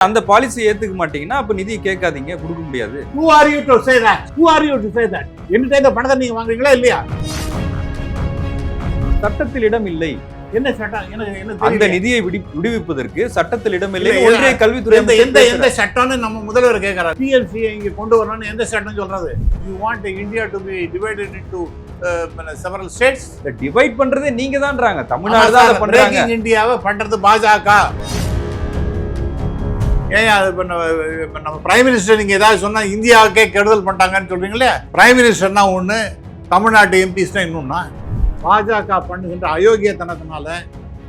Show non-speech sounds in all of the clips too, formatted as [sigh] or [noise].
அந்த பாலிசி ஏத்துக்க மாட்டீங்கன்னா அப்ப நிதி கேட்காதீங்க கொடுக்க முடியாது. Who are you to say that? Who are you to say that? என்கிட்ட இந்த பணத்தை நீங்க வாங்குறீங்களா இல்லையா? சட்டத்தில் இடம் இல்லை. என்ன சட்டம் என்ன அந்த நிதியை விடி- விடுவிப்பதற்கு சட்டத்தில் இடம் இல்லை. ஒன்றிய கல்வித்துறை எந்த எந்த. சட்டம்னு நம்ம முதல்வர் கேட்கறாரு பிஎல்சி இங்க கொண்டு வரணும்னு எந்த சட்டம் சொல்றது? You want India to be divided into several states divide பண்றதே நீங்க தான்றாங்க தமிழ்நாடு தான் பண்றாங்க. இந்தியாவை பண்றது பாஜக. ஏன் அது இப்ப நம்ம பிரைம் மினிஸ்டர் நீங்க ஏதாவது சொன்னா இந்தியாவுக்கே கெடுதல் பண்ணிட்டாங்கன்னு சொல்றீங்களே? பிரைம் மினிஸ்டர்னா ஒண்ணு தமிழ்நாட்டு எம்பிஸ்னா இன்னொன்னா? பாஜக பண்ணுகின்ற அயோக்கியத்தனத்தினால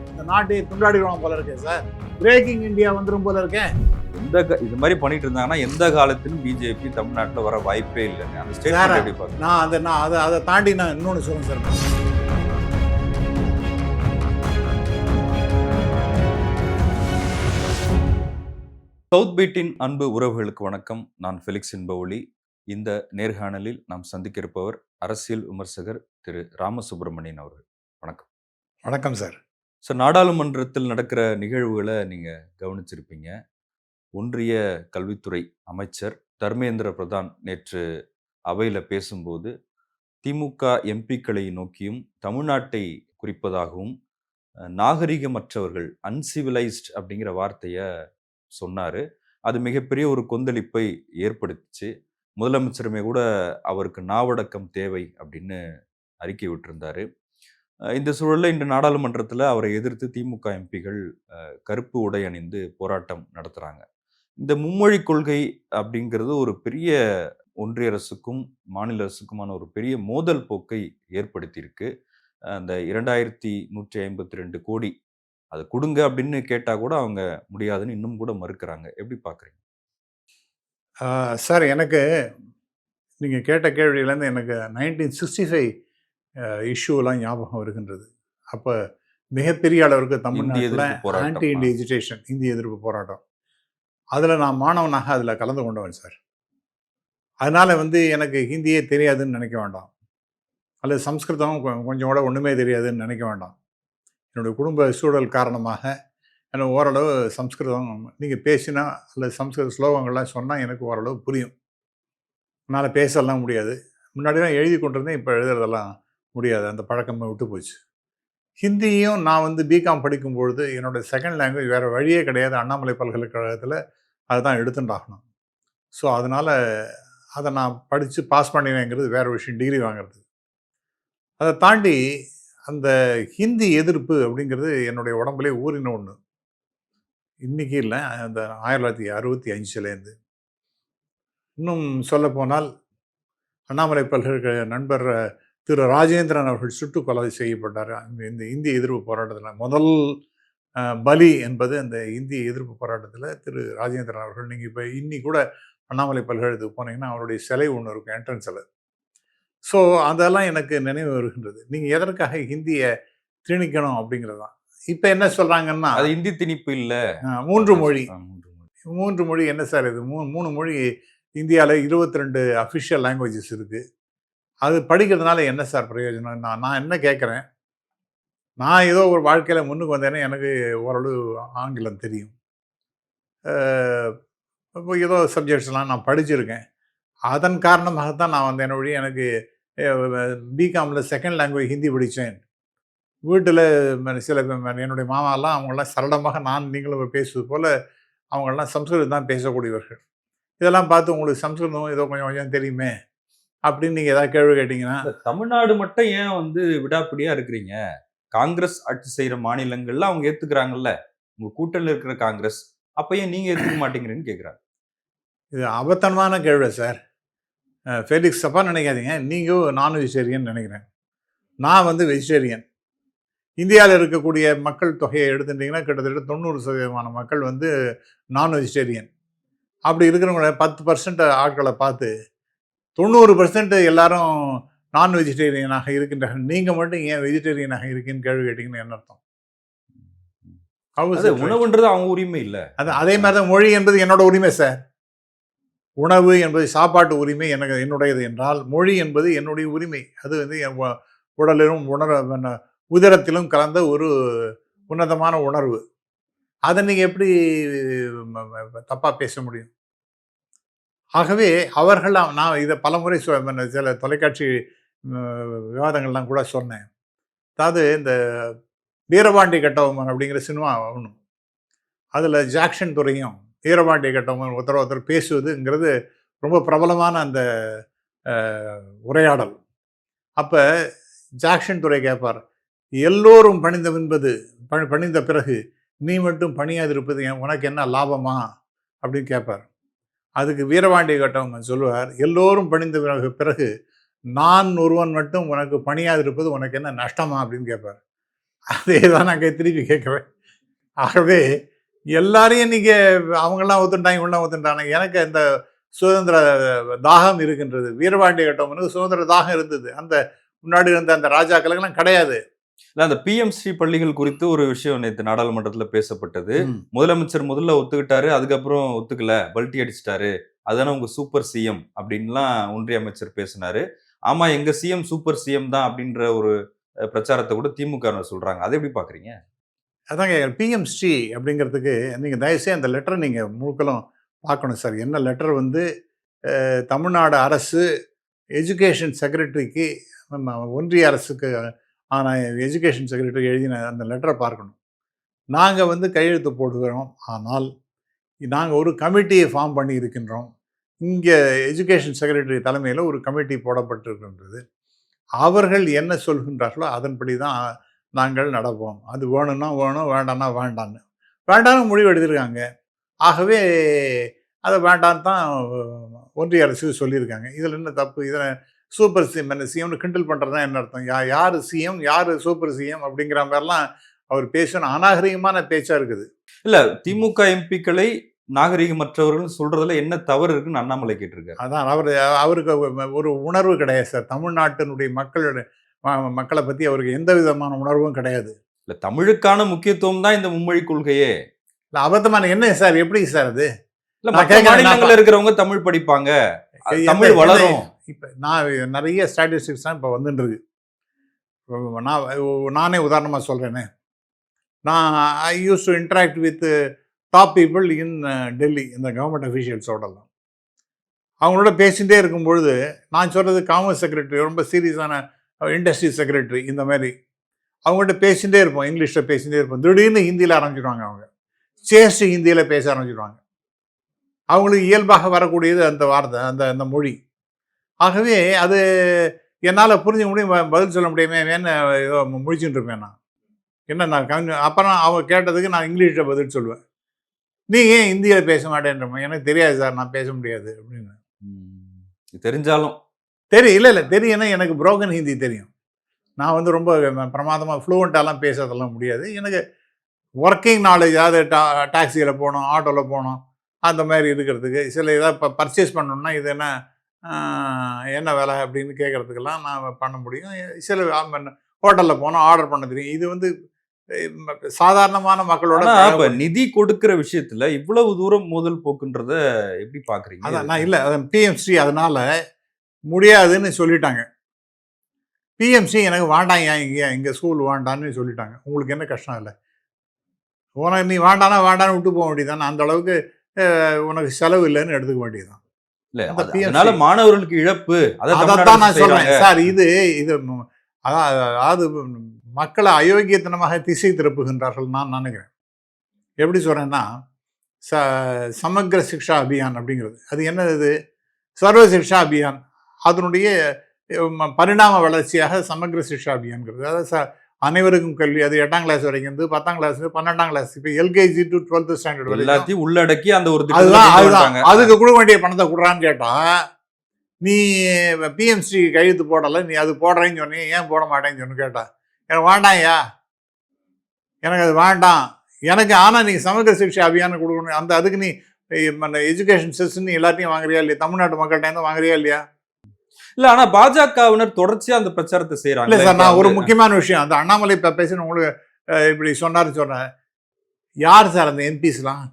இந்த நாட்டை துண்டாடிடுவாங்க போல இருக்கே சார். பிரேக்கிங் இந்தியா வந்துரும் போல இருக்கேன் எந்த இது மாதிரி பண்ணிட்டு இருந்தாங்கன்னா எந்த காலத்திலும் பிஜேபி தமிழ்நாட்டுல வர வாய்ப்பே இல்லைங்க. அந்த. ஸ்டேட் நான் அதை நான் அதை அதை தாண்டி நான் இன்னொன்று சொல்லுங்க சார். சவுத் பீட்டின் அன்பு உறவுகளுக்கு வணக்கம். நான் ஃபெலிக்ஸ் என்பவொளி இந்த நேர்காணலில் நாம் சந்திக்க இருப்பவர் அரசியல் விமர்சகர் திரு ராமசுப்பிரமணியன் அவர்கள். வணக்கம். வணக்கம் சார். சார் நாடாளுமன்றத்தில் நடக்கிற நிகழ்வுகளை நீங்க கவனிச்சிருப்பீங்க. ஒன்றிய கல்வித்துறை அமைச்சர் தர்மேந்திர பிரதான் நேற்று அவையில பேசும்போது திமுக எம்பிக்களை நோக்கியும் தமிழ்நாட்டை குறிப்பதாகவும் நாகரிகமற்றவர்கள் அன்சிவிலைஸ்ட் அப்படிங்கிற வார்த்தையை சொன்னார். அது மிகப்பெரிய ஒரு கொந்தளிப்பை ஏற்படுத்திச்சு. முதலமைச்சருமே கூட அவருக்கு நாவடக்கம் தேவை அப்படின்னு அறிக்கை விட்டிருந்தார். இந்த சூழலில் இன்று நாடாளுமன்றத்தில் அவரை எதிர்த்து திமுக எம்பிகள் கருப்பு உடை அணிந்து போராட்டம் நடத்துகிறாங்க இந்த மும்மொழி கொள்கை அப்படிங்கிறது ஒரு பெரிய ஒன்றிய அரசுக்கும் மாநில அரசுக்குமான ஒரு பெரிய மோதல் போக்கை ஏற்படுத்தியிருக்கு. அந்த இரண்டாயிரத்தி நூற்றி ஐம்பத்தி ரெண்டு கோடி அது கொடுங்க அப்படின்னு கேட்டா கூட அவங்க முடியாதுன்னு இன்னும் கூட மறுக்கிறாங்க. எப்படி பாக்குறீங்க ஆஹ் சார் எனக்கு நீங்கள் கேட்ட கேள்வியிலேருந்து எனக்கு நைன்டீன் சிக்ஸ்டி ஃபைவ் இஷ்யூலாம் ஞாபகம் வருகின்றது. அப்போ மிகப்பெரிய அளவிற்கு தமிழ்நாட்டில். ஆன்டி இண்டிய எஜுகேஷன் இந்திய எதிர்ப்பு போராட்டம். அதில் நான் மாணவனாக அதில் கலந்து கொண்டவன் சார். அதனால் வந்து எனக்கு ஹிந்தியே தெரியாதுன்னு நினைக்க வேண்டாம். அல்லது சம்ஸ்கிருதம் கொஞ்சம் கூட ஒன்றுமே தெரியாதுன்னு நினைக்க வேண்டாம். என்னுடைய குடும்ப சூழல் காரணமாக எனக்கு ஓரளவு சம்ஸ்கிருதம் நீங்கள் பேசினா அல்லது சம்ஸ்கிருத ஸ்லோகங்கள்லாம் சொன்னால் எனக்கு ஓரளவு புரியும். என்னால் பேசலாம் முடியாது. முன்னாடிலாம் எழுதி கொண்டிருந்தேன் இப்போ எழுதுறதெல்லாம் முடியாது. அந்த பழக்கமே விட்டு போச்சு. ஹிந்தியும் நான் வந்து பிகாம் படிக்கும்பொழுது என்னோடய செகண்ட் லாங்குவேஜ் வேறு வழியே கிடையாது. அண்ணாமலை பல்கலைக்கழகத்தில் அதுதான் எடுத்துட்டாகணும் ஸோ அதனால் அதை நான் படித்து பாஸ் பண்ணினேங்கிறது வேறு விஷயம். டிகிரி வாங்குறது. அதை தாண்டி அந்த ஹிந்தி எதிர்ப்பு அப்படிங்கிறது என்னுடைய உடம்புலே ஊறின ஒன்று இன்றைக்கி இல்லை. அந்த ஆயிரத்தி தொள்ளாயிரத்தி அறுபத்தி அஞ்சுலேருந்து இன்னும் சொல்லப்போனால் அண்ணாமலை பல்கலைக்கழக நண்பர் திரு ராஜேந்திரன் அவர்கள் சுட்டு கொலை செய்யப்பட்டார். இந்த இந்திய எதிர்ப்பு போராட்டத்தில் முதல் பலி என்பது அந்த இந்திய எதிர்ப்பு போராட்டத்தில் திரு ராஜேந்திரன் அவர்கள் நீங்கள் இப்போ இன்னி கூட அண்ணாமலை பல்கலைக்கழகத்துக்கு போனீங்கன்னா அவருடைய சிலை ஒன்று இருக்கும் என்ட்ரன்ஸில் ஸோ அதெல்லாம் எனக்கு நினைவு வருகின்றது. நீங்கள் எதற்காக ஹிந்தியை திணிக்கணும் அப்படிங்கிறது தான் இப்போ என்ன சொல்கிறாங்கன்னா அது இந்தி திணிப்பு இல்ல. மூன்று மொழி. மூன்று மொழி. மூன்று மொழி என்ன சார் இது? மூணு மூணு மொழி இந்தியாவில் இருபத்தி ரெண்டு அஃபிஷியல் லாங்குவேஜஸ் இருக்குது அது படிக்கிறதுனால என்ன சார் பிரயோஜனம்? நான் நான் என்ன கேட்குறேன் நான் ஏதோ ஒரு வாழ்க்கையில் முன்னுக்கு வந்தேனே எனக்கு ஓரளவு ஆங்கிலம் தெரியும். இப்போ ஏதோ சப்ஜெக்ட்ஸ்லாம் நான் படிச்சிருக்கேன். அதன் காரணமாகத்தான் நான் வந்தேன் ஒழிய எனக்கு பிகாமில் செகண்ட் லாங்குவேஜ் ஹிந்தி படித்தேன். வீட்டில் சில பேர் என்னுடைய மாமாலாம் அவங்களாம் சரளமாக நான் நீங்களும் பேசுவது போல் அவங்கெல்லாம் சம்ஸ்கிருதம் தான் பேசக்கூடியவர்கள். இதெல்லாம் பார்த்து உங்களுக்கு சம்ஸ்கிருதம் ஏதோ கொஞ்சம் கொஞ்சம் தெரியுமே அப்படின்னு நீங்கள் ஏதாவது கேள்வி கேட்டிங்கன்னா தமிழ்நாடு மட்டும் ஏன் வந்து விடாப்பிடியா இருக்கிறீங்க? காங்கிரஸ் ஆட்சி செய்யற மாநிலங்கள்ல அவங்க ஏத்துக்கிறாங்கல்ல. உங்க கூட்டணியில் இருக்கிற காங்கிரஸ். அப்ப ஏன் நீங்க ஏத்துக்க மாட்டேங்கிறீங்கன்னு கேக்குறாங்க. இது அபத்தனமான கேள்வி சார். ஃபெலிக்ஸ் தப்பாக நினைக்காதீங்க. நீங்கள் நான் வெஜிடேரியன் நினைக்கிறேன். நான் வந்து வெஜிடேரியன் இந்தியாவில் இருக்கக்கூடிய மக்கள் தொகையை எடுத்துட்டிங்கன்னா கிட்டத்தட்ட தொண்ணூறு சதவீதமான மக்கள் வந்து நான் வெஜிடேரியன் அப்படி இருக்கிறவங்கள பத்து பர்சன்ட் ஆட்களை பார்த்து தொண்ணூறு பர்சன்ட் எல்லாரும் நான் வெஜிடேரியனாக இருக்கின்றார்கள். நீங்கள் மட்டும் ஏன் வெஜிடேரியனாக இருக்கீன்னு கேள்வி கேட்டிங்கன்னு என்ன அர்த்தம்? உணவுன்றது அவங்க உரிமை இல்ல. அது அதே மாதிரி தான் மொழி என்பது என்னோட உரிமை சார் உணவு என்பது சாப்பாட்டு உரிமை எனக்கு என்னுடையது என்றால் மொழி என்பது என்னுடைய உரிமை. அது வந்து என் உடலிலும் உணர உதிரத்திலும் உதரத்திலும் கலந்த ஒரு உன்னதமான உணர்வு. அதை நீங்கள் எப்படி தப்பாக பேச முடியும்? ஆகவே அவர்கள் நான் இதை பலமுறை சொ சில தொலைக்காட்சி விவாதங்கள்லாம் கூட சொன்னேன். அதாவது இந்த வீரபாண்டி கட்டபொம்மன் அப்படிங்கிற சினிமா ஒன்று அதில் ஜாக்சன் துறையும் வீரபாண்டிய கட்டபொம்மன் ஒருத்தர் ஒருத்தர் பேசுவதுங்கிறது ரொம்ப பிரபலமான அந்த உரையாடல். அப்போ ஜாக்ஷன் துறை கேட்பார் எல்லோரும் பணிந்த என்பது பணி பணிந்த பிறகு நீ மட்டும் பணியாதிருப்பது என் உனக்கு என்ன லாபமா? அப்படின்னு கேட்பார் அதுக்கு வீரபாண்டிய கட்டவங்க சொல்லுவார் எல்லோரும் பணிந்த பிறகு பிறகு நான் ஒருவன் மட்டும் உனக்கு பணியாதிருப்பது உனக்கு என்ன நஷ்டமா? அப்படின்னு கேட்பார் அதே தான் நான் திருப்பி கேட்குறேன். ஆகவே எல்லாரையும் நீங்கள் அவங்கெல்லாம் ஒத்துட்டாங்க இவங்களாம் ஒத்துட்டாங்க எனக்கு அந்த சுதந்திர தாகம் இருக்கின்றது. வீரபாண்டிய கட்டவனுக்கு சுதந்திர தாகம் இருந்தது. அந்த முன்னாடி இருந்த அந்த ராஜாக்களுக்கெல்லாம் கிடையாது. இல்ல அந்த பிஎம்ஸ்ரீ பள்ளிகள் குறித்து ஒரு விஷயம் நேற்று நாடாளுமன்றத்துல பேசப்பட்டது. முதலமைச்சர் முதல்ல ஒத்துக்கிட்டாரு அதுக்கப்புறம் ஒத்துக்கல. பல்ட்டி அடிச்சிட்டாரு. அதுதானே உங்க சூப்பர் சிஎம் அப்படின்லாம் ஒன்றிய அமைச்சர் பேசினாரு. ஆமா எங்க சிஎம் சூப்பர் சிஎம் தான் அப்படின்ற ஒரு பிரச்சாரத்தை கூட திமுக சொல்றாங்க. அதை எப்படி பாக்குறீங்க? அதாங்க பிஎம் ஸ்ரீ அப்படிங்கிறதுக்கு நீங்கள் தயவுசெய்து அந்த லெட்டரை நீங்கள் முழுக்கலும் பார்க்கணும் சார். என்ன லெட்டர் வந்து அஹ், தமிழ்நாடு அரசு எஜுகேஷன் செக்ரட்டரிக்கு ஒன்றிய அரசுக்கு ஆன எஜுகேஷன் செக்ரட்டரி எழுதின அந்த லெட்டரை பார்க்கணும். நாங்கள் வந்து கையெழுத்து போடுகிறோம். ஆனால் நாங்கள் ஒரு கமிட்டியை ஃபார்ம் பண்ணி இருக்கின்றோம். இங்கே எஜுகேஷன் செக்ரட்டரி தலைமையில் ஒரு கமிட்டி போடப்பட்டிருக்கின்றது. அவர்கள் என்ன சொல்கின்றார்களோ அதன்படி தான் நாங்கள் நடப்போம். அது வேணும்னா வேணும் வேண்டாம்னா வேண்டான்னு வேண்டாம்னு முடிவு எடுத்திருக்காங்க. ஆகவே அதை வேண்டான்னு தான் ஒன்றிய அரசு சொல்லியிருக்காங்க. இதில் என்ன தப்பு? இதில் சூப்பர் சிஎம் என்ன சிஎம்னு கிண்டல் பண்ணுறது தான் என்ன அர்த்தம்? யா யார் சிஎம் யார் சூப்பர் சிஎம் அப்படிங்கிற மாதிரிலாம் அவர் பேசணும் அநாகரிகமான பேச்சாக இருக்குது. இல்ல திமுக எம்பிக்களை நாகரிகமற்றவர்கள் சொல்றதுல என்ன தவறு இருக்குன்னு அண்ணாமலை கேட்டிருக்காரு. அதான் அவர் அவருக்கு ஒரு உணர்வு கிடையாது சார். தமிழ்நாட்டினுடைய மக்களோட ம- மக்களை பற்றி அவருக்கு எந்த விதமான உணர்வும் கிடையாது. இல்ல தமிழுக்கான முக்கியத்துவம் தான் இந்த மும்மொழி கொள்கையே. இல்லை அபத்தமான என்ன சார் எப்படி சார் அது? இல்ல மாநிலங்கள்ல இருக்கிறவங்க தமிழ் படிப்பாங்க. தமிழ் வளரும். இப்போ நான் நிறைய ஸ்டாட்டிஸ்டிக்ஸ் தான் இப்போ வந்துட்டு இருக்கு நான் நானே உதாரணமாக சொல்கிறேனே நான் I use to interact with top people in Delhi இந்த கவர்மெண்ட் அஃபீஷியல்ஸோடலாம் அவங்களோட பேசிகிட்டே இருக்கும்பொழுது நான் சொல்கிறது காமர்ஸ் செக்ரட்டரி ரொம்ப சீரியஸான இண்டஸ்ட்ரி செக்ரட்டரி இந்த மாதிரி அவங்கள்ட்ட பேசிகிட்டே இருப்போம் இங்கிலீஷில் பேசிகிட்டே இருப்போம். திடீர்னு ஹிந்தியில் ஆரம்பிச்சிடுவாங்க அவங்க. சேஸ்ட் ஹிந்தியில் பேச ஆரம்பிச்சிடுவாங்க அவங்களுக்கு இயல்பாக வரக்கூடியது அந்த வார்த்தை அந்த அந்த மொழி. ஆகவே அது என்னால் புரிஞ்சுக்க முடியும் பதில் சொல்ல முடியுமே என்ன ஏதோ முடிச்சுட்டு இருப்பேன் நான். என்ன நான் கவிஞ அப்புறம் அவன் கேட்டதுக்கு நான் இங்கிலீஷில் பதில் சொல்லுவேன். நீ ஏன் ஹிந்தியில் பேச மாட்டேன்றமா எனக்கு தெரியாது சார் நான் பேச முடியாது அப்படின்னு. தெரிஞ்சாலும் தெரியும் இல்லை இல்லை தெரியும்னா எனக்கு புரோக்கன் ஹிந்தி தெரியும். நான் வந்து ரொம்ப பிரமாதமாக ஃப்ளூவெண்ட்டாலாம் பேசுறதெல்லாம் முடியாது. எனக்கு ஒர்க்கிங் நாலேஜ் அதாவது டா டாக்ஸியில் போகணும் ஆட்டோவில் போகணும் அந்த மாதிரி இருக்கிறதுக்கு சில ஏதாவது இப்போ பர்ச்சேஸ் பண்ணணும்னா இது என்ன என்ன வேலை அப்படின்னு கேட்குறதுக்கெல்லாம் நான் பண்ண முடியும். சில ஹோட்டலில் போனால் ஆர்டர் பண்ண தெரியும். இது வந்து சாதாரணமான மக்களோட இப்ப நிதி கொடுக்கிற விஷயத்துல இவ்வளவு தூரம் மோதல் போக்குன்றத எப்படி பாக்குறீங்க? அதான் நான் இல்லை அதான் பிஎம்சி அதனால முடியாதுன்னு சொல்லிட்டாங்க. பிஎம்சி எனக்கு வேண்டாம் ஏன் இங்கே எங்கள் ஸ்கூல் வேண்டான்னு சொல்லிட்டாங்க. உங்களுக்கு என்ன கஷ்டம் இல்லை உனக்கு நீ வேண்டானா வேண்டான்னு விட்டு போக வேண்டியதானே அந்த அளவுக்கு உனக்கு செலவு இல்லைன்னு எடுத்துக்க வேண்டியதுதான். அதனால மாணவர்களுக்கு இழப்பு. அதைத்தான் நான் சொல்றேன். சார் இது இது அதாவது மக்களை அயோக்கியத்தனமாக திசை திருப்புகின்றார்கள் நான் நினைக்கிறேன். எப்படி சொல்றேன்னா ச சமக்ர சிக்ஷா அபியான் அப்படிங்கிறது. அது என்னது சர்வ சிக்ஷா அபியான். அதனுடைய பரிணாம வளர்ச்சியாக சமக்ர சிக்ஷா அபியான்ங்கிறது அதாவது ச அனைவருக்கும் கல்வி அது எட்டாம் கிளாஸ் வரைக்கும் இருந்து பத்தாம் கிளாஸ் பன்னெண்டாம் கிளாஸ் இப்போ எல்கேஜி டு டுவெல்த் ஸ்டாண்டர்ட் வரைக்கும் எல்லாத்தையும் உள்ளடக்கி அந்த ஒரு அதுதான் அதுதான். அதுக்கு கொடுக்க வேண்டிய பணத்தை கொடுறான்னு கேட்டா நீ பிஎம்சி கையெழுத்து போடலை நீ அது போடுறேன்னு சொன்னீங்க ஏன் போட மாட்டேன்னு சொன்னு கேட்டா எனக்கு வேண்டாம்யா எனக்கு அது வேண்டாம். எனக்கு ஆனால் நீ சமூக சிகிச்சை அபியானம் கொடுக்கணும். அந்த அதுக்கு நீ எஜுகேஷன் செஸ் நீ எல்லாத்தையும் வாங்குறியா இல்லையா? தமிழ்நாட்டு மக்கள்கிட்ட இருந்து வாங்குறியா இல்லையா? இல்ல ஆனா பாஜகவினர் தொடர்ச்சியா அந்த பிரச்சாரத்தை இல்லை செய்யறாங்க சார் நான் ஒரு முக்கியமான விஷயம். அந்த அண்ணாமலை பேசின உங்களுக்கு இப்படி சொன்னார் சொன்னேன். யார் சார் அந்த எம்பிஸ்லாம்?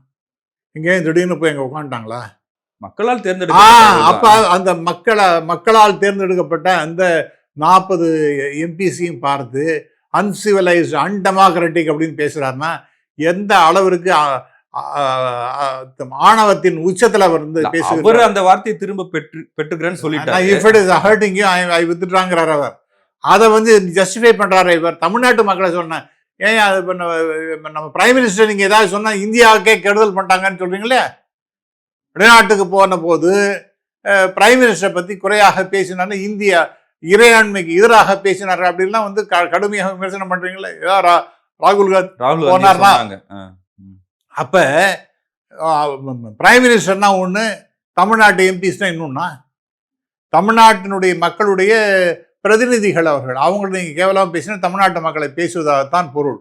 இங்கேயும் திடீர்னு போய் எங்கே உட்காந்துட்டாங்களா மக்களால் தேர்ந்தெடுக்கப்பட்டவர்கள் அப்ப. அந்த மக்களை மக்களால் தேர்ந்தெடுக்கப்பட்ட அந்த நாற்பது எம்பிசியும் பார்த்து அன்சிவிலைஸ்டு அன்டெமோக்ராட்டிக் அப்படின்னு பேசுறாருன்னா எந்த அளவிற்கு ஆணவத்தின் உச்சத்துல அவர் வந்து பேசுகிறார். அந்த வார்த்தையை திரும்ப பெற்று பெற்றுக்கிறேன்னு சொல்லிட்டாரு. If it is hurting I அவர். அதை வந்து ஜஸ்டிஃபை பண்றாரு இவர். தமிழ்நாட்டு மக்களை சொன்ன ஏன் அது நம்ம பிரைம் மினிஸ்டர் நீங்க ஏதாவது சொன்னா இந்தியாவுக்கே கெடுதல் பண்ணிட்டாங்கன்னு சொல்றீங்களே? வெளிநாட்டுக்கு போன போது பிரைம் மினிஸ்டர் பத்தி குறையாக பேசினாரு. இந்தியா இறையாண்மைக்கு எதிராக பேசினார். அப்படின்லாம் வந்து கடுமையாக விமர்சனம் பண்றீங்களே? ராகுல் காந்தி போனார்னா-. அப்ப பிரைம் மினிஸ்டர்னா ஒன்று தமிழ்நாட்டு எம்பிஸ்னா இன்னொன்னா? தமிழ்நாட்டினுடைய மக்களுடைய பிரதிநிதிகள் அவர்கள். அவங்களை நீங்கள் கேவலமாக பேசினா தமிழ்நாட்டு மக்களை பேசுவதாகத்தான் பொருள்.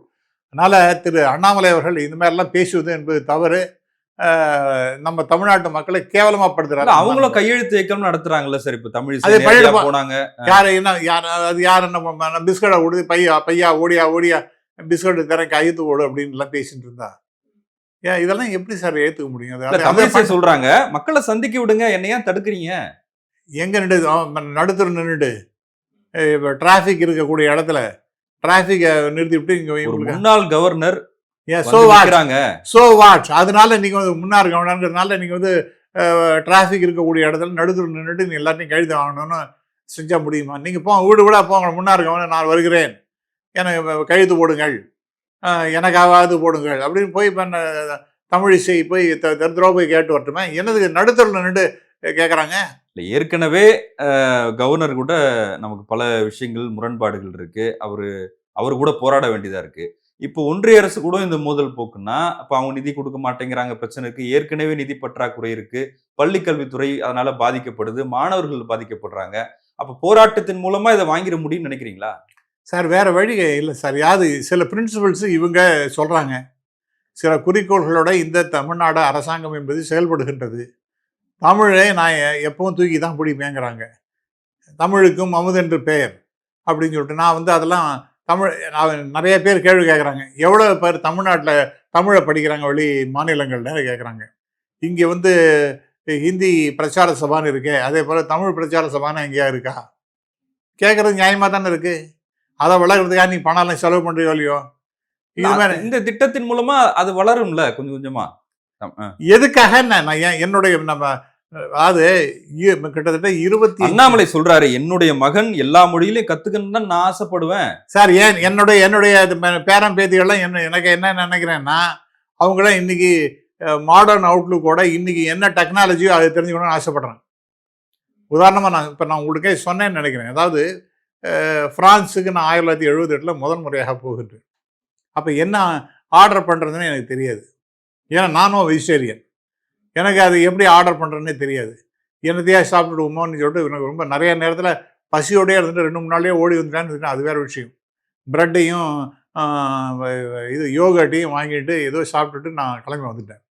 அதனால திரு அண்ணாமலை அவர்கள் இந்த மாதிரிலாம் பேசுவது என்பது தவறு. நம்ம தமிழ்நாட்டு மக்களை இல்ல, கேவலமாப்படுத்துறாங்க அவங்களும் கையெழுத்து இயக்கம் நடத்துறாங்கல்ல சார் இப்ப தமிழ் அது பழைய- போனாங்க. யார் என்ன யார் அது யார் என்ன பிஸ்கட்டை கொடுத்து பையா பையா ஓடியா ஓடியா பிஸ்கட் திறக்க ஐத்து ஓடு அப்படின்னு எல்லாம் பேசிட்டு இருந்தா. ஏன் இதெல்லாம் எப்படி சார் ஏத்துக்க முடியும்? சொல்றாங்க. மக்களை சந்திக்க விடுங்க. என்ன ஏன் தடுக்கிறீங்க? எங்க நின்று நடுத்தர நின்றுட்டு இப்போ டிராஃபிக் இருக்கக்கூடிய இடத்துல டிராஃபிக்கை நிறுத்திவிட்டு இங்க ஒரு இவங்களுக்கு முன்னாள் கவர்னர் சோ வந்து வாட் நிக்கிறாங்க. சோ வாட் அதனால நீங்க வந்து முன்னாள் கவர்னர்ங்கிறதுனால நீங்க வந்து டிராஃபிக் இருக்கக்கூடிய இடத்துல நடுத்தர நின்றுட்டு நீ எல்லாத்தையும் கழுத்து வாங்கணும்னு செஞ்சா முடியுமா? நீங்க போங்க வீடு வீடா போங்க. முன்னாள் கவர்னர் நான் வருகிறேன். எனக்கு கழுத்து போடுங்கள். எனக்காவது போடுங்கள் அப்படின்னு போய் இப்போ தமிழிசை போய் த- த- கேட்டு வரட்டுமே. என்னதுக்கு நடுத்தரில் நின்று கேட்குறாங்க இல்லை ஏற்கனவே கவர்னர் கூட நமக்கு பல விஷயங்கள் முரண்பாடுகள் இருக்குது அவர் அவர் கூட போராட வேண்டியதாக இருக்குது இப்போ ஒன்றிய அரசு கூட இந்த மோதல் போக்குன்னா இப்போ அவங்க நிதி கொடுக்க மாட்டேங்கிறாங்க பிரச்சனை இருக்குது ஏற்கனவே நிதி பற்றாக்குறை இருக்குது பள்ளி கல்வித்துறை அதனால் பாதிக்கப்படுது. மாணவர்கள் பாதிக்கப்படுறாங்க. அப்போ போராட்டத்தின் மூலமாக இதை வாங்கிட முடியும்னு நினைக்கிறீங்களா? சார் வேறு வழி இல்லை சார். யாது சில பிரின்சிபல்ஸ் இவங்க சொல்கிறாங்க சில குறிக்கோள்களோட இந்த தமிழ்நாடு அரசாங்கம் என்பது செயல்படுகின்றது. தமிழை நான் எப்பவும் தூக்கி தான் பிடிப்பேங்கிறாங்க. தமிழுக்கும் அமுதென்று பெயர் அப்படின்னு சொல்லிட்டு நான் வந்து அதெல்லாம் தமிழ் நான் நிறைய பேர் கேள்வி கேட்குறாங்க எவ்வளோ பேர் தமிழ்நாட்டில் தமிழை படிக்கிறாங்க வெளி மாநிலங்கள்ல கேட்குறாங்க இங்கே வந்து ஹிந்தி பிரச்சார சபான்னு இருக்கே அதே போல் தமிழ் பிரச்சார சபான்னு எங்கேயா இருக்கா? கேட்குறது நியாயமாக தானே இருக்குது அதை வளர்க்குறதுக்காக நீ பணம் எல்லாம் செலவு பண்ணுறியோ இல்லையோ? இது மாதிரி. இந்த திட்டத்தின் மூலமா அது வளரும்ல கொஞ்சம் கொஞ்சமா. எதுக்காக நான் நான் ஏன் என்னுடைய நம்ம அதாவது கிட்டத்தட்ட இருபத்தி அண்ணாமலை சொல்றாரு என்னுடைய மகன் எல்லா மொழியிலையும் கத்துக்கணும்னு நான் ஆசைப்படுவேன். சார் ஏன் என்னுடைய என்னுடைய இது ம- பேரன் பேத்திகள்லாம் என்ன எனக்கு என்ன நினைக்கிறேன்னா அவங்களாம் இன்னைக்கு மாடர்ன் அவுட்லுக்கோட இன்னைக்கு என்ன டெக்னாலஜியோ அதை தெரிஞ்சுக்கணும்னு ஆசைப்படுறேன் உதாரணமாக நான் இப்போ நான் உங்களுக்கே சொன்னேன்னு நினைக்கிறேன். அதாவது ஃப்ரான்ஸுக்கு நான் ஆயிரத்தி தொள்ளாயிரத்தி எழுபத்தெட்டில் முதன் முறையாக போகின்றேன். அப்போ என்ன ஆர்டர் பண்ணுறதுன்னு எனக்கு தெரியாது. ஏன்னா நானும் வெஜிடேரியன். எனக்கு அது எப்படி ஆர்டர் பண்ணுறதுனே தெரியாது. என்னத்தையா சாப்பிட்டுடுவோமோன்னு சொல்லிட்டு எனக்கு ரொம்ப நிறைய நேரத்தில் பசியோடயே இருந்துட்டு ரெண்டு மூணு நாளே ஓடி வந்துட்டான்னு அது வேற விஷயம். ப்ரெட்டையும் இது யோகட்டையும் வாங்கிட்டு ஏதோ சாப்பிட்டுட்டு நான் கிளம்பி வந்துட்டேன்.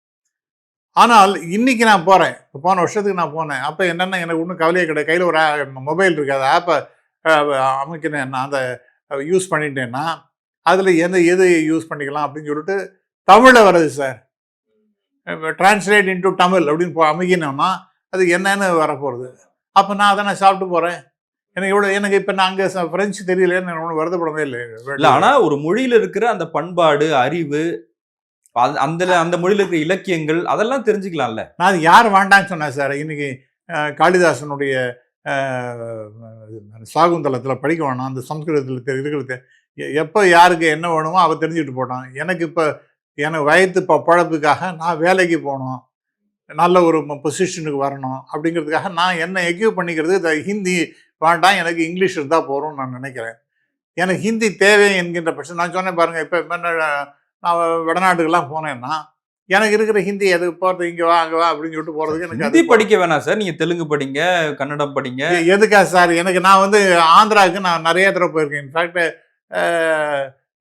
ஆனால் இன்றைக்கி நான் போகிறேன் இப்போ போன வருஷத்துக்கு நான் போனேன். அப்போ என்னென்ன எனக்கு ஒன்றும் கவலையே கிடையாது. கையில் ஒரு மொபைல் இருக்குது அந்த ஆப்பை அமைக்கிறேன் நான் அதை யூஸ் பண்ணிட்டேன்னா அதில் எந்த எது யூஸ் பண்ணிக்கலாம் அப்படின்னு சொல்லிட்டு தமிழில் வருது சார் டிரான்ஸ்லேட் இன்டு தமிழ் அப்படின்னு அமைக்கணும்னா அது என்னன்னு வரப்போகிறது அப்போ நான் அதை நான் சாப்பிட்டு போகிறேன் எனக்கு இவ்வளோ எனக்கு இப்போ நான் அங்கே ஃப்ரெஞ்சு தெரியலன்னு ஒன்றும் வருத்தப்படவே இல்லை இல்ல ஆனா ஒரு மொழியில இருக்கிற அந்த பண்பாடு அறிவு அந்த அந்த மொழியில இருக்கிற இலக்கியங்கள் அதெல்லாம் தெரிஞ்சுக்கலாம்ல. நான் யார் வேண்டான்னு சொன்னேன் சார் இன்னைக்கு காளிதாசனுடைய சாகுந்தளத்தில் சாகுந்தலத்தில் படிக்க வேணாம். அந்த சம்ஸ்கிருதத்தில் இருக்கிறது எப்போ யாருக்கு என்ன வேணுமோ அவள் தெரிஞ்சுக்கிட்டு போட்டான். எனக்கு இப்போ எனக்கு வயது இப்போ பழப்புக்காக நான் வேலைக்கு போகணும். நல்ல ஒரு பொசிஷனுக்கு வரணும். அப்படிங்கிறதுக்காக நான் என்ன எக்யூவ் பண்ணிக்கிறது ஹிந்தி வேண்டாம் எனக்கு இங்கிலீஷ் இருந்தால் போகிறோம்னு நான் நினைக்கிறேன். எனக்கு ஹிந்தி தேவை என்கின்ற பட்சம் நான் சொன்னேன் பாருங்கள் இப்போ நான் வடநாட்டுக்கெல்லாம் போனேன்னா எனக்கு இருக்கிற ஹிந்தி எதுக்கு போகிறது இங்கே வா அங்கே வா அப்படின்னு சொல்லிட்டு போகிறதுக்கு எனக்கு ஹிந்தி படிக்க வேணாம் சார். நீங்க தெலுங்கு படிங்க கன்னடம் படிங்க. எதுக்கா சார்? எனக்கு நான் வந்து ஆந்திராவுக்கு நான் நிறைய தடவை போயிருக்கேன். இன்ஃபேக்ட்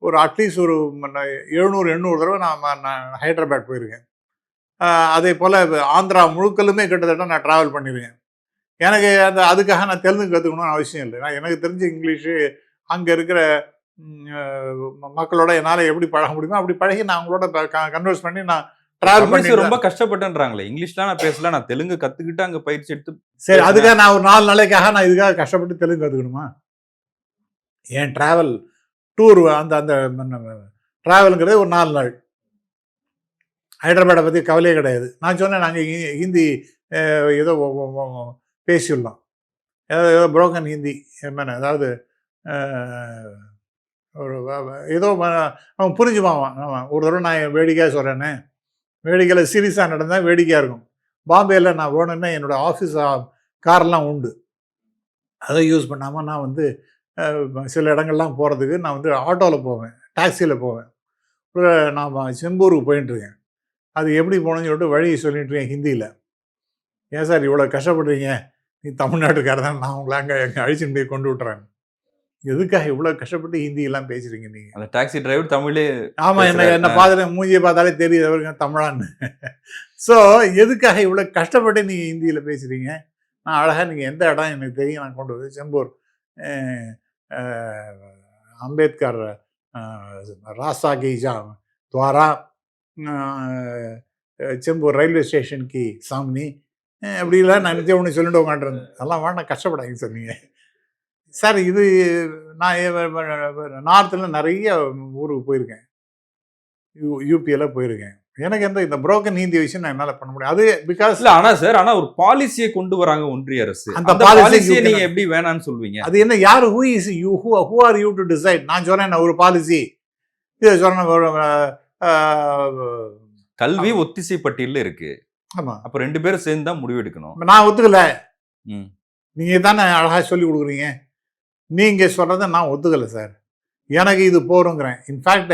ஒரு அட்லீஸ்ட் ஒரு எழுநூறு எண்ணூறு தடவை நான் நான் ஹைதராபாத் போயிருக்கேன். அதே போல் ஆந்திரா முழுக்கலுமே கிட்டத்தட்ட நான் ட்ராவல் பண்ணியிருக்கேன் எனக்கு அந்த அதுக்காக நான் தெலுங்கு கற்றுக்கணும்னு அவசியம் இல்லை. நான் எனக்கு தெரிஞ்ச இங்கிலீஷு அங்கே இருக்கிற மக்களோட என்னால் எப்படி பழக முடியுமோ அப்படி பழகி நான் அவங்களோட கன்வர்ஸ் பண்ணி நான் பண்ணி ரொம்ப கஷ்டப்பட்டேன்றாங்களே. இங்கிலீஷ்லாம் நான் பேசல நான் தெலுங்கு கத்துக்கிட்டு அங்க பயிற்சி எடுத்து சரி அதுக்காக நான் ஒரு நாலு நாளைக்காக நான் இதுக்காக கஷ்டப்பட்டு தெலுங்கு கற்றுக்கணுமா என் ட்ராவல் டூர் அந்த அந்த ட்ராவலுங்கிறது ஒரு நாலு நாள். ஹைதராபாடை பற்றி கவலையே கிடையாது. நான் சொன்னேன் நாங்கள் ஹிந்தி ஏதோ பேசியுள்ளோம். ஏதோ ஏதோ புரோக்கன் ஹிந்தி என்ன அதாவது ஒரு ஏதோ அவன் புரிஞ்சுப்பான். அவன் ஒரு தடவை நான் வேடிக்கையாக சொல்கிறேன்னு வேடிக்கையில் சீரியஸாக நடந்தால் வேடிக்கையாக இருக்கும். பாம்பேயில் நான் வேணும்னா என்னோடய ஆஃபீஸ் கார்லாம் உண்டு. அதை யூஸ் பண்ணாமல் நான் வந்து சில இடங்கள்லாம் போகிறதுக்கு நான் வந்து ஆட்டோவில் போவேன் டாக்ஸியில் போவேன். நான் செம்பூருக்கு போயிட்டுருக்கேன் அது எப்படி போகணும்னு சொல்லிட்டு வழி சொல்லிட்டுருக்கேன் ஹிந்தியில். ஏன் சார் இவ்வளோ கஷ்டப்படுறீங்க? நீ தமிழ்நாட்டுக்காரர் தான். நான் உங்களை அங்கே அங்கே அழிச்சுட்டு போய் கொண்டு விட்டுறேன். எதுக்காக இவ்வளோ கஷ்டப்பட்டு ஹிந்தியெல்லாம் பேசுகிறீங்க நீங்கள் அந்த டாக்ஸி டிரைவர் தமிழே ஆமாம் என்ன. என்ன பார்த்துட்டு மூஞ்சியை பார்த்தாலே தெரியுது அவருக்கு தமிழான்னு. [laughs] ஸோ எதுக்காக இவ்வளோ கஷ்டப்பட்டு நீங்கள் ஹிந்தியில் பேசுகிறீங்க நான் அழகாக நீங்கள் எந்த இடம் எனக்கு தெரியும் நான் கொண்டு வந்து செம்பூர் அம்பேத்கர் அஹ், ராஸ்தா கி ஜா துவாரா செம்பூர் ரயில்வே ஸ்டேஷன் கி சாமினி அப்படிலாம் நான் நிச்சயம் ஒன்று சொல்லிட்டு உட்காந்துருந்தேன் அதெல்லாம் வேண்டாம் கஷ்டப்படாதீங்க சொன்னீங்க. சார் இது நான் நார்த்தில் நிறைய ஊருக்கு போயிருக்கேன். யூ யூபியில் போயிருக்கேன். எனக்கு எந்த இந்த புரோக்கன் ஹிந்தி விஷயம் நான் என்னால் பண்ண முடியும். அது பிகாஸ் இல்ல ஆனா சார் ஆனா ஒரு பாலிசியை கொண்டு வராங்க ஒன்றிய அரசு. அந்த பாலிசியை you நீங்க cannot- எப்படி வேணாம்னு சொல்வீங்க? அது என்ன யார் who is you who who are you to decide நான் சொன்னேன் ஒரு பாலிசி இதை சொன்னேன் கல்வி ஒத்திசை பட்டியல்ல இருக்கு. ஆமாம் அப்ப ரெண்டு பேரும் சேர்ந்து தான் முடிவெடுக்கணும். நான் ஒத்துக்கல. ம். நீங்கள் தானே அழகாக சொல்லி கொடுக்குறீங்க. நீங்கள் சொல்கிறத நான் ஒத்துக்கலை சார். எனக்கு இது போருங்கிறேன் இன்ஃபேக்ட்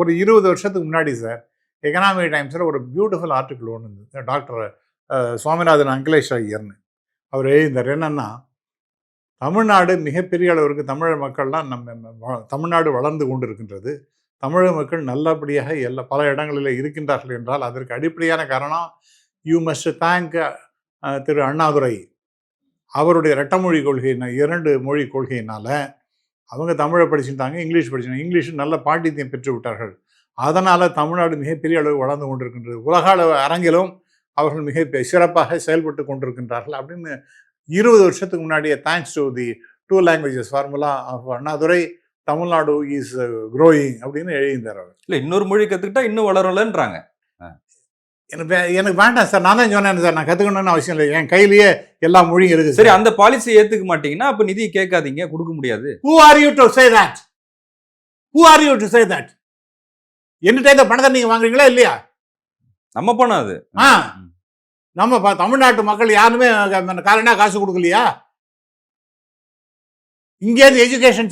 ஒரு இருபது வருஷத்துக்கு முன்னாடி சார் எக்கனாமிக் டைம்ஸில் ஒரு பியூட்டிஃபுல் ஆர்டிக்கிள் ஒன்று இருந்தது. டாக்டர் சுவாமிநாதன் அங்கிலேஷ் ஐயர்னு. அவர் எழுதிந்தார் என்னன்னா தமிழ்நாடு மிகப்பெரிய அளவிற்கு தமிழ் மக்கள்லாம் நம்ம தமிழ்நாடு வளர்ந்து கொண்டு இருக்கின்றது தமிழக மக்கள் நல்லபடியாக எல்லா பல இடங்களில் இருக்கின்றார்கள் என்றால் அதற்கு அடிப்படையான காரணம் you must thank Thiru Annadurai. அவருடைய ரெட்டமொழி கொள்கையின இரண்டு மொழி கொள்கையினால் அவங்க தமிழை படிச்சுட்டாங்க இங்கிலீஷ் படிச்சிருந்தாங்க இங்கிலீஷ் நல்ல பாண்டித்யம் பெற்று விட்டார்கள் அதனால் தமிழ்நாடு மிகப்பெரிய அளவு வளர்ந்து கொண்டிருக்கின்றது. உலக அளவு அரங்கிலும் அவர்கள் மிக சிறப்பாக செயல்பட்டு கொண்டிருக்கின்றார்கள் அப்படின்னு இருபது வருஷத்துக்கு முன்னாடியே thanks to the two languages formula of Annadurai Tamil Nadu is growing அப்படின்னு எழுதியிருந்தார் அவர். இல்லை இன்னொரு மொழி கற்றுக்கிட்டா இன்னும் வளரலன்றாங்க எனக்கு எனக்கு வேண்டாம் சார். நான் தான் சொன்னேன் சார். நான் கற்றுக்கணும்னு அவசியம் இல்லை. என் கையிலேயே எல்லா மொழியும் இருக்குது சரி அந்த பாலிசியை ஏத்துக்க மாட்டீங்கன்னா அப்ப நிதியை கேட்காதீங்க. கொடுக்க முடியாது. Who are you to say that who are you to say that என்கிட்ட இந்த பணத்தை நீங்க வாங்குறீங்களா இல்லையா? நம்ம பணம் அது. ஆ. நம்ம தமிழ்நாட்டு மக்கள் யாருமே காலனா காசு கொடுக்கலையா? இங்கேருந்து எஜுகேஷன்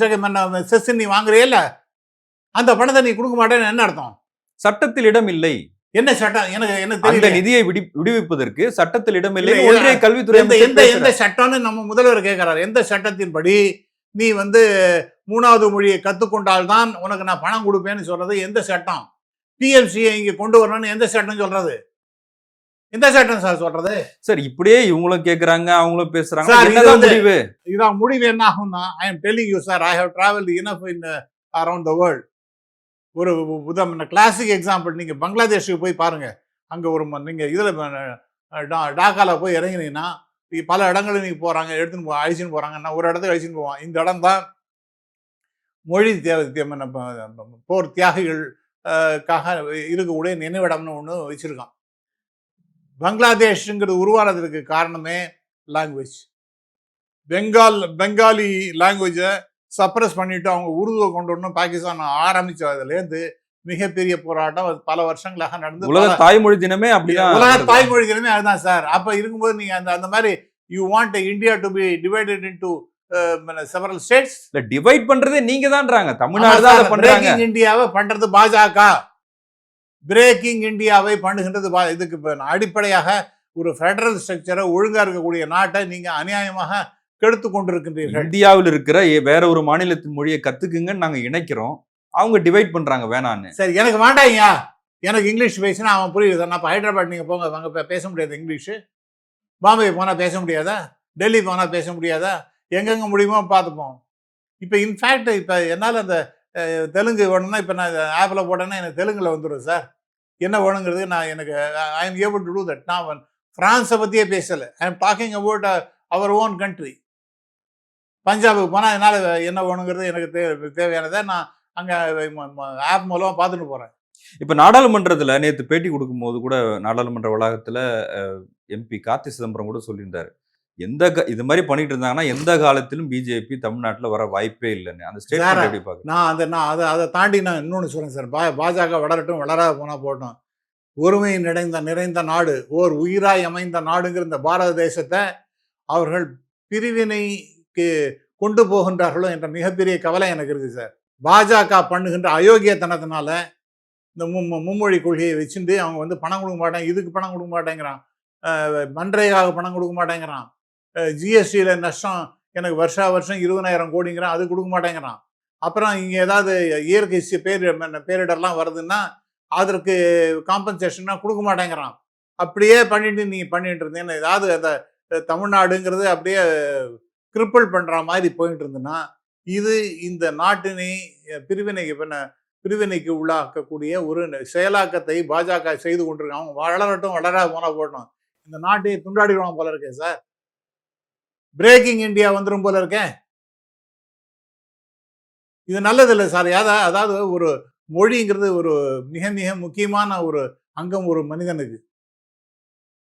செஸ் நீ வாங்குறியே இல்ல? அந்த பணத்தை நீ கொடுக்க மாட்டேன்னு என்ன அர்த்தம்? சட்டத்தில் இடம் இல்லை. என்ன சட்டம் எனக்கு என்ன அந்த நிதியை விடி விடுவிப்பதற்கு சட்டத்தில் இடம் இல்லை. இல்ல, ஒன்றிய கல்வித்துறை எந்த எந்த எந்த. சட்டம்னு நம்ம முதல்வர் கேட்கிறார். எந்த சட்டத்தின்படி நீ வந்து மூணாவது மொழியை கத்துக்கொண்டால்தான் உனக்கு நான் பணம் கொடுப்பேன்னு சொல்றது எந்த சட்டம்? பிஎஃப்சியை இங்க கொண்டு வரணும்னு எந்த சட்டம் சொல்றது? எந்த சட்டம் சார் சொல்றது? சார் இப்படியே இவங்களும் கேக்குறாங்க அவங்களும் பேசுறாங்க. முடிவு? இதான் முடிவு என்ன ஆகும்னா I am telling you sir I have travel enough in around the world ஒரு உதம் கிளாசிக் எக்ஸாம்பிள் நீங்கள் பங்களாதேஷுக்கு போய் பாருங்கள் அங்கே ஒரு நீங்கள் இதில் டாக்காவில் டா- போய் இறங்கினீங்கன்னா பல இடங்களில் நீங்கள் போகிறாங்க எடுத்துன்னு போ அழிச்சின்னு போகிறாங்கன்னா ஒரு இடத்துக்கு அழிச்சின்னு போவான். இந்த இடம் தான் மொழி தேவை போர் தியாகிகள் காக இருக்கக்கூடிய நினைவிடம்னு ஒன்று வச்சுருக்கான். பங்களாதேஷ்ங்கிறது உருவானதுக்கு காரணமே லாங்குவேஜ் பெங்கால் பெங்காலி லாங்குவேஜை சப்ரஸ் பண்ணிட்டு அவங்க உருதுவை கொண்டு வரணும். பாகிஸ்தான் ஆரம்பிச்சதுலேருந்து மிகப்பெரிய போராட்டம். அது பல வருஷங்களாக நடந்து உலக தாய்மொழி தினமே அப்படிதான் உலக. தாய்மொழி தினமே அதுதான் சார். அப்ப இருக்கும்போது நீங்க அந்த அந்த மாதிரி you want India to be divided into several states இல்ல டிவைட் பண்றதே நீங்க தான்றாங்க. தமிழ்நாடு தான் பண்றாங்க. இந்தியாவை பண்றது பாஜக. பிரேக்கிங் இந்தியாவை பண்ணுகின்றது பா- இதுக்கு அடிப்படையாக ஒரு ஃபெடரல் ஸ்ட்ரக்சரை ஒழுங்கா இருக்கக்கூடிய நாட்டை நீங்க அநியாயமாக கெடுத்து கொண்டிருக்கின்றீர்கள் இந்தியாவில் இருக்கிற வேற ஒரு மாநிலத்தின் மொழியை கத்துக்குங்கன்னு நாங்க இணைக்கிறோம். அவங்க டிவைட் பண்றாங்க வேணான்னு. சரி எனக்கு வேண்டாம்யா எனக்கு இங்கிலீஷ் பேசினா அவன் புரியுது. நான் இப்போ ஹைதராபாத் நீங்கள் போங்க அங்கே பேச முடியாது இங்கிலீஷு. பாம்பே போனால் பேச முடியாதா? டெல்லி போனால் பேச முடியாதா? எங்கெங்கே முடியுமோ பார்த்துப்போம். இப்போ இன்ஃபேக்ட் இப்போ என்னால் அந்த தெலுங்கு வேணும்னா இப்போ நான் ஆப்பில் போட்டேன்னா எனக்கு தெலுங்கில் வந்துடும் சார். என்ன வேணுங்கிறது நான் எனக்கு I am able to do that நான் ஃப்ரான்ஸை பற்றியே பேசலை. I am talking about our own country பஞ்சாபுக்கு போனால் என்னால் என்ன வேணுங்கிறது எனக்கு தே தேவையானதை நான் அங்கே ஆப் மூலமாக பார்த்துட்டு போகிறேன் இப்ப நாடாளுமன்றத்துல நேத்து பேட்டி கொடுக்கும்போது கூட நாடாளுமன்ற வளாகத்துல எம்பி கார்த்தி சிதம்பரம் கூட சொல்லியிருந்தாரு. எந்த க- இது மாதிரி பண்ணிட்டு இருந்தாங்கன்னா எந்த காலத்திலும் பிஜேபி தமிழ்நாட்டுல வர வாய்ப்பே இல்லைன்னு. அந்த ஸ்டேட்மெண்ட் எப்படி பாக்குறீங்க நான் அதை நான் அதை அதை தாண்டி நான் இன்னொன்று சொல்றேன் சார். பா பாஜக வளரட்டும் வளராத போனால் போட்டோம். ஒருமை நிறைந்த நிறைந்த நாடு ஓர் உயிராய் அமைந்த நாடுங்கிற இந்த பாரத தேசத்தை அவர்கள் பிரிவினைக்கு கொண்டு போகின்றார்களோ என்ற மிகப்பெரிய கவலை எனக்கு இருக்குது சார். பாஜக பண்ணுகின்ற அயோக்கியத்தனத்தினால இந்த மும் மும்மொழி கொள்கையை வச்சுட்டு அவங்க வந்து பணம் கொடுக்க மாட்டேன் இதுக்கு பணம் கொடுக்க மாட்டேங்கிறான் மன்றைக்காக மன்ரேகாவுக்கு பணம் கொடுக்க மாட்டேங்கிறான் ஜிஎஸ்டியில் நஷ்டம் எனக்கு வருஷா வருஷம் இருபதாயிரம் கோடிங்கிறான் அது கொடுக்க மாட்டேங்கிறான். அப்புறம் இங்கே ஏதாவது இயற்கை சி- பேர் பேரிடர்லாம் வருதுன்னா அதற்கு காம்பன்சேஷன்னா கொடுக்க மாட்டேங்கிறான். அப்படியே பண்ணிட்டு நீ பண்ணிட்டு இருந்தேன்னு ஏதாவது அந்த தமிழ்நாடுங்கிறது அப்படியே கிரிப்பிள் பண்ணுற மாதிரி போயிட்டு இருந்ததுன்னா இது இந்த நாட்டினை பிரிவினைக்கு பண்ண பிரிவினைக்கு உள்ளாக்கக்கூடிய ஒரு செயலாக்கத்தை பாஜக செய்து கொண்டிருக்காங்க. அவங்க வளரட்டும் வளராத போனால் போட்டோம் இந்த நாட்டை துண்டாடிடுவாங்க போல இருக்கேன் சார். பிரேக்கிங் இந்தியா வந்துடும் போல இருக்கேன் இது நல்லது இல்லை சார். யாதா அதாவது ஒரு மொழிங்கிறது ஒரு மிக மிக முக்கியமான ஒரு அங்கம் ஒரு மனிதனுக்கு.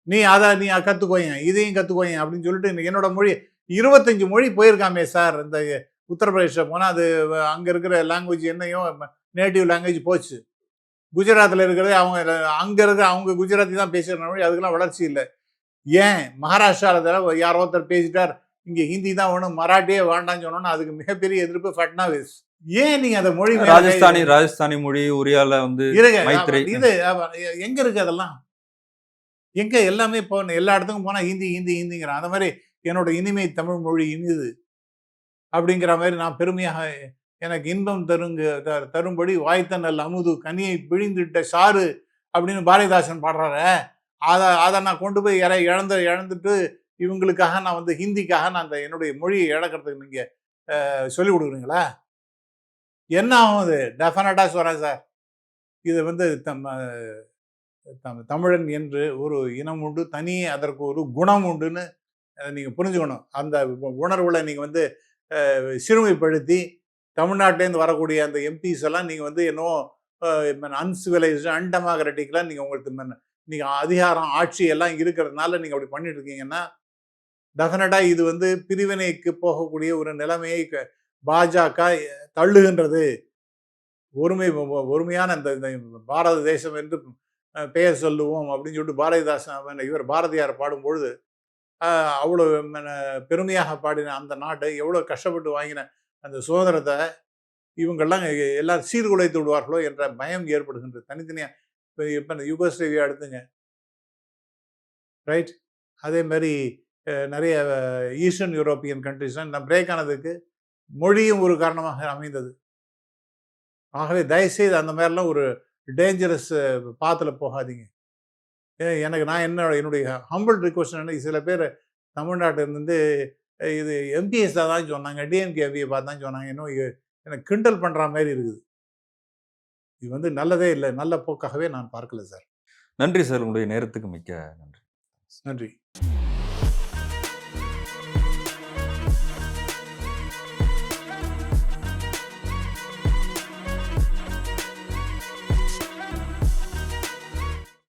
நீ அதை நீ கற்றுக்கோயேன் இதையும் கற்றுக்கோயேன் அப்படின்னு சொல்லிட்டு என்னோட மொழி இருபத்தஞ்சு மொழி போயிருக்காமே சார். இந்த உத்தரப்பிரதேச போனால் அது அங்கே இருக்கிற லாங்குவேஜ் என்னையும் நேட்டிவ் லாங்குவேஜ் போச்சு. குஜராத்தில் இருக்கிறது அவங்க அங்கே இருக்கிற அவங்க குஜராத்தி தான் பேசுகிற மொழி. அதுக்கெல்லாம் வளர்ச்சி இல்லை. ஏன்? மகாராஷ்டிராவில் யாரோ ஒருத்தர் பேசிட்டார். இங்கே ஹிந்தி தான் வேணும் மராட்டியே வேண்டாம்னு சொன்னோன்னா அதுக்கு மிகப்பெரிய எதிர்ப்பு ஃபட்னாவிஸ் ஏன் நீங்க அந்த மொழி ராஜஸ்தானி ராஜஸ்தானி மொழி ஒரியால வந்து இது எங்க இருக்கு அதெல்லாம்? எங்க எல்லாமே இப்போ எல்லா இடத்துக்கும் போனா ஹிந்தி ஹிந்தி ஹிந்திங்கிறான். அந்த மாதிரி என்னோட இனிமை தமிழ் மொழி இனிது அப்படிங்கிற மாதிரி நான் பெருமையாக எனக்கு இன்பம் தருங்க த- தரும்படி வாய்த்த நல்ல அமுது கனியை பிழிந்துட்ட சாறு அப்படின்னு பாரதிதாசன் பாடுறார. அதை அதை நான் கொண்டு போய் இற இழந்து இழந்துட்டு இவங்களுக்காக நான் வந்து ஹிந்திக்காக நான் அந்த என்னுடைய மொழியை இழக்கிறதுக்கு நீங்கள் சொல்லிக் கொடுக்குறீங்களா? என்ன ஆகும் அது டெஃபினட்டாக சொல்கிறேன் சார். இது வந்து தம் தம்- தமிழன் என்று ஒரு இனம் உண்டு தனி அதற்கு ஒரு குணம் உண்டுன்னு நீங்கள் புரிஞ்சுக்கணும். அந்த உணர்வில் நீங்கள் வந்து சிறுமைப்படுத்தி தமிழ்நாட்டிலேருந்து வரக்கூடிய அந்த எம்பிஸ் எல்லாம் நீங்கள் வந்து என்னவோ அன்சிவிலைஸ்டு அன்டெமோக்ராட்டிக்லாம் நீங்கள் உங்களுக்கு நீங்கள் அதிகாரம் ஆட்சி எல்லாம் இருக்கிறதுனால நீங்கள் அப்படி பண்ணிட்டு இருக்கீங்கன்னா டெஃபினட்டாக இது வந்து பிரிவினைக்கு போகக்கூடிய ஒரு நிலைமையை பாஜக தள்ளுகின்றது. ஒருமை ஒருமையான அந்த இந்த பாரத தேசம் என்று பெயர் சொல்லுவோம் அப்படின்னு சொல்லிட்டு பாரதிதாசன் அவன் இவர் பாரதியார் பாடும்பொழுது அவ்வளோ பெருமையாக பாடின அந்த நாட்டை எவ்வளோ கஷ்டப்பட்டு வாங்கின அந்த சுதந்திரத்தை இவங்கெல்லாம் எல்லாரும் சீர்குலைத்து விடுவார்களோ என்ற பயம் ஏற்படுகின்றது தனித்தனியாக இப்போ இப்போ இந்த யுகோஸ்லேவியா எடுத்துங்க. ரைட்? அதே மாதிரி நிறைய ஈஸ்டர்ன் யூரோப்பியன் கண்ட்ரிஸ் இந்த பிரேக் ஆனதுக்கு மொழியும் ஒரு காரணமாக அமைந்தது. ஆகவே தயவுசெய்து அந்த மாதிரிலாம் ஒரு டேஞ்சரஸ் பாத்தில் போகாதீங்க. எனக்கு நான் என்ன என்னுடைய ஹம்பிள் ரிக்வஸ்ட் என்ன சில பேர் தமிழ்நாட்டிலேருந்து இது எம்பிஎஸ் தான் சொன்னாங்க டிஎம்கே எம்பியை பார்த்து தான் சொன்னாங்க இன்னும் எனக்கு கிண்டல் பண்ணுற மாதிரி இருக்குது. இது வந்து நல்லதே இல்லை நல்ல போக்காகவே நான் பார்க்கல சார். நன்றி சார் உங்களுடைய நேரத்துக்கு மிக்க நன்றி. நன்றி.